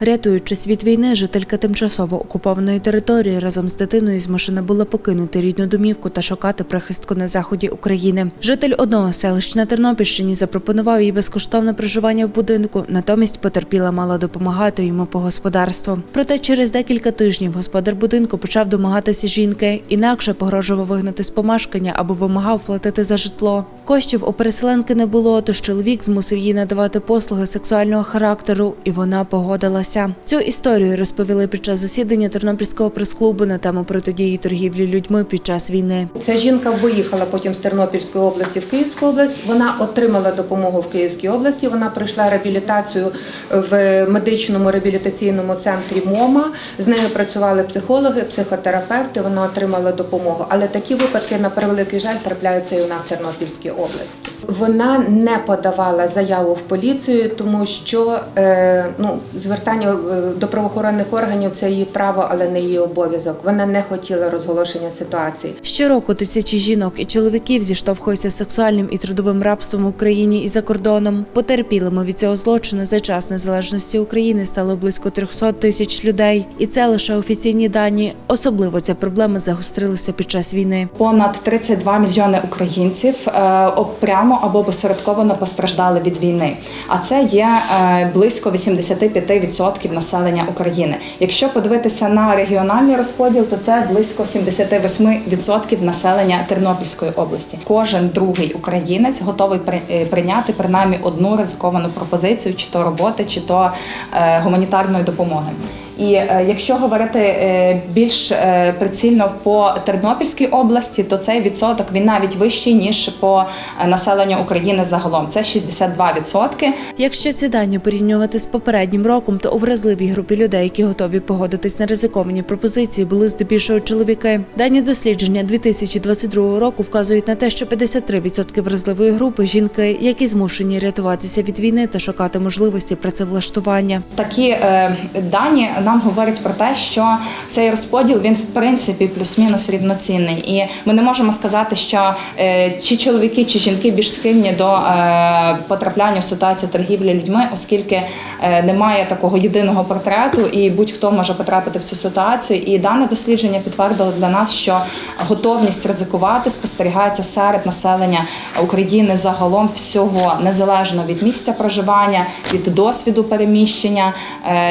Рятуючись від війни, жителька тимчасово окупованої території разом з дитиною змушена була покинути рідну домівку та шукати прихистку на заході України. Житель одного селищ на Тернопільщині запропонував їй безкоштовне проживання в будинку. Натомість потерпіла мала допомагати йому по господарству. Проте через декілька тижнів господар будинку почав домагатися жінки, інакше погрожував вигнати з помешкання або вимагав платити за житло. Коштів у переселенки не було, тож чоловік змусив їй надавати послуги сексуального характеру, і вона погодилася. Цю історію розповіли під час засідання Тернопільського прес-клубу на тему протидії торгівлі людьми під час війни. Ця жінка виїхала потім з Тернопільської області в Київську область. Вона отримала допомогу в Київській області. Вона пройшла реабілітацію в медичному реабілітаційному центрі МОМА. З нею працювали психологи, психотерапевти. Вона отримала допомогу. Але такі випадки, на превеликий жаль, трапляються і у нас в Тернопільській області. Вона не подавала заяву в поліцію, тому що е, ну, звертання е, до правоохоронних органів це її право, але не її обов'язок. Вона не хотіла розголошення ситуації. Щороку тисячі жінок і чоловіків зіштовхуються з сексуальним і трудовим рабством в Україні і за кордоном. Потерпілими від цього злочину за час незалежності України стало близько 300 тисяч людей, і це лише офіційні дані. Особливо ця проблема загострилася під час війни. Понад 32 мільйони українців е, об- прямо або посередковано постраждали від війни. А це є е, близько 85% населення України. Якщо подивитися на регіональний розподіл, то це близько 78% населення Тернопільської області. Кожен другий українець готовий е, прийняти принаймні одну ризиковану пропозицію, чи то роботи, чи то е, гуманітарної допомоги. І е, якщо говорити е, більш е, прицільно по Тернопільській області, то цей відсоток він навіть вищий ніж по населенню України загалом. Це 62%. Якщо ці дані порівнювати з попереднім роком, то у вразливій групі людей, які готові погодитись на ризиковані пропозиції, були здебільшого чоловіки. Дані дослідження 2022 року вказують на те, що 53% вразливої групи жінки, які змушені рятуватися від війни та шукати можливості працевлаштування. Такі е, дані нам говорять про те, що цей розподіл він в принципі плюс-мінус рівноцінний, і ми не можемо сказати, що е, чи чоловіки, чи жінки більш схильні до е, потрапляння в ситуацію торгівлі людьми, оскільки е, немає такого єдиного портрету, і будь-хто може потрапити в цю ситуацію. І дане дослідження підтвердило для нас, що готовність ризикувати спостерігається серед населення України загалом всього незалежно від місця проживання, від досвіду переміщення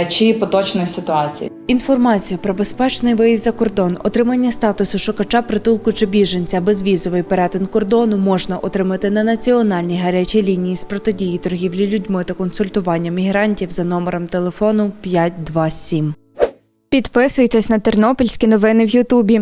чи поточної ситуації. Інформацію про безпечний виїзд за кордон, отримання статусу шукача притулку чи біженця, безвізовий перетин кордону можна отримати на національній гарячій лінії з протидії торгівлі людьми та консультування мігрантів за номером телефону 527. Підписуйтесь на тернопільські новини в Ютубі.